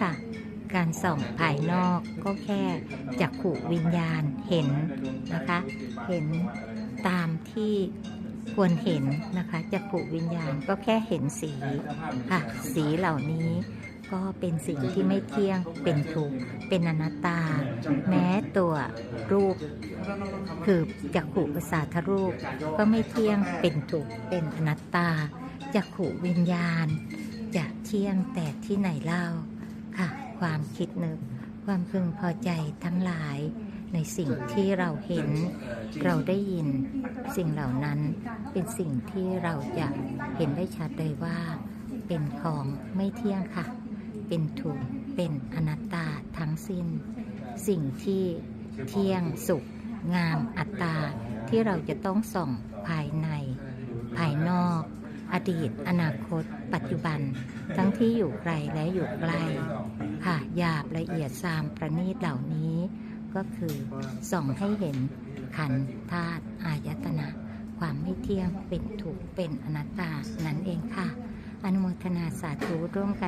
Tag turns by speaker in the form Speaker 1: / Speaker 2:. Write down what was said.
Speaker 1: ค่ะ การส่องภายนอกก็แค่จักขุวิญญาณเห็นนะคะ เห็นตามที่ควรเห็นนะคะจักขุวิญญาณก็แค่เห็นสีค่ะ สีเหล่านี้ก็เป็นสิ่งที่ไม่เที่ยง เป็นทุกข์ เป็นอนัตตา แม้ตัวรูป คือจักขุประสาทรูป ก็ไม่เที่ยง เป็นทุกข์ เป็นอนัตตา จักขุวิญญาณ จะเที่ยงแต่ที่ไหนเล่า ความคิดนึก ความพึงพอใจทั้งหลายในสิ่งที่เราเห็น เราได้ยิน สิ่งเหล่านั้นเป็นสิ่งที่เราจะเห็นได้ชัดเลยว่า เป็นของไม่เที่ยงค่ะ เป็นทุกเป็นอนัตตาทั้งสิ้น สิ่งที่เที่ยงสุข งามอัตตาที่เราจะต้องส่องภายใน ภายนอก อดีต อนาคต ปัจจุบัน ทั้งที่อยู่ไกลและอยู่ใกล้ หยาบละเอียดซามประณีตเหล่านี้ ก็คือส่องให้เห็นขันธ์ธาตุอายตนะ ความไม่เที่ยงเป็นถูกเป็นอนัตตานั่นเองค่ะ อนุโมทนาสาธุร่วมกัน